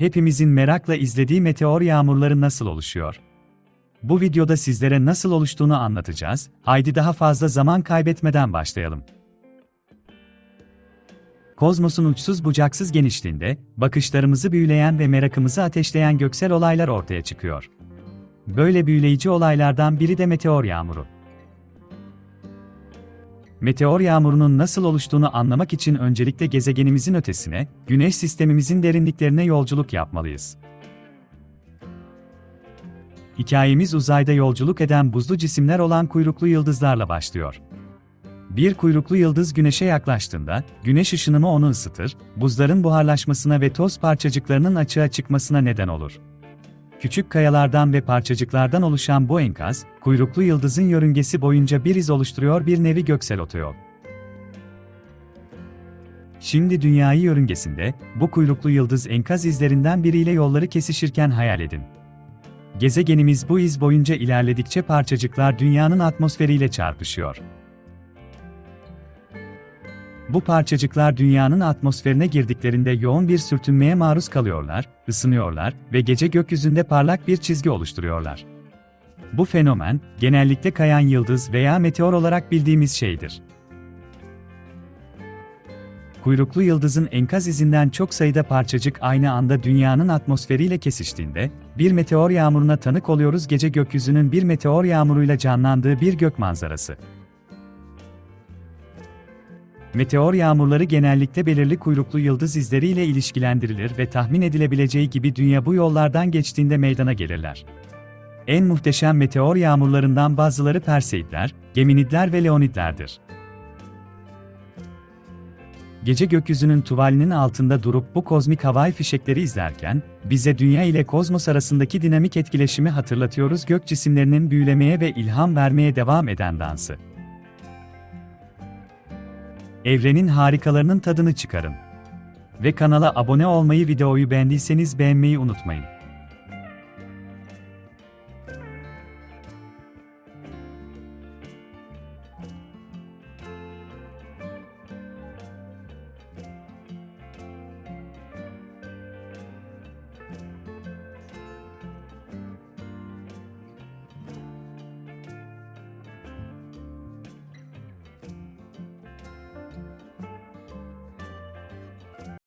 hepimizin merakla izlediği meteor yağmurları nasıl oluşuyor? Bu videoda sizlere nasıl oluştuğunu anlatacağız. Haydi daha fazla zaman kaybetmeden başlayalım. Kozmosun uçsuz bucaksız genişliğinde, bakışlarımızı büyüleyen ve merakımızı ateşleyen göksel olaylar ortaya çıkıyor. Böyle büyüleyici olaylardan biri de meteor yağmuru. Meteor yağmurunun nasıl oluştuğunu anlamak için öncelikle gezegenimizin ötesine, Güneş sistemimizin derinliklerine yolculuk yapmalıyız. Hikayemiz uzayda yolculuk eden buzlu cisimler olan kuyruklu yıldızlarla başlıyor. Bir kuyruklu yıldız güneşe yaklaştığında, güneş ışınımı onu ısıtır, buzların buharlaşmasına ve toz parçacıklarının açığa çıkmasına neden olur. Küçük kayalardan ve parçacıklardan oluşan bu enkaz, kuyruklu yıldızın yörüngesi boyunca bir iz oluşturuyor bir nevi göksel otoyol. Şimdi dünyayı yörüngesinde, bu kuyruklu yıldız enkaz izlerinden biriyle yolları kesişirken hayal edin. Gezegenimiz bu iz boyunca ilerledikçe parçacıklar dünyanın atmosferiyle çarpışıyor. Bu parçacıklar dünyanın atmosferine girdiklerinde yoğun bir sürtünmeye maruz kalıyorlar, ısınıyorlar ve gece gökyüzünde parlak bir çizgi oluşturuyorlar. Bu fenomen, genellikle kayan yıldız veya meteor olarak bildiğimiz şeydir. Kuyruklu yıldızın enkaz izinden çok sayıda parçacık aynı anda dünyanın atmosferiyle kesiştiğinde, bir meteor yağmuruna tanık oluyoruz gece gökyüzünün bir meteor yağmuruyla canlandığı bir gök manzarası. Meteor yağmurları genellikle belirli kuyruklu yıldız izleriyle ilişkilendirilir ve tahmin edilebileceği gibi dünya bu yollardan geçtiğinde meydana gelirler. En muhteşem meteor yağmurlarından bazıları Perseidler, Geminidler ve Leonidlerdir. Gece gökyüzünün tuvalinin altında durup bu kozmik havai fişekleri izlerken, bize dünya ile kozmos arasındaki dinamik etkileşimi hatırlatıyoruz gök cisimlerinin büyülemeye ve ilham vermeye devam eden dansı. Evrenin harikalarının tadını çıkarın. Ve kanala abone olmayı videoyu beğendiyseniz beğenmeyi unutmayın.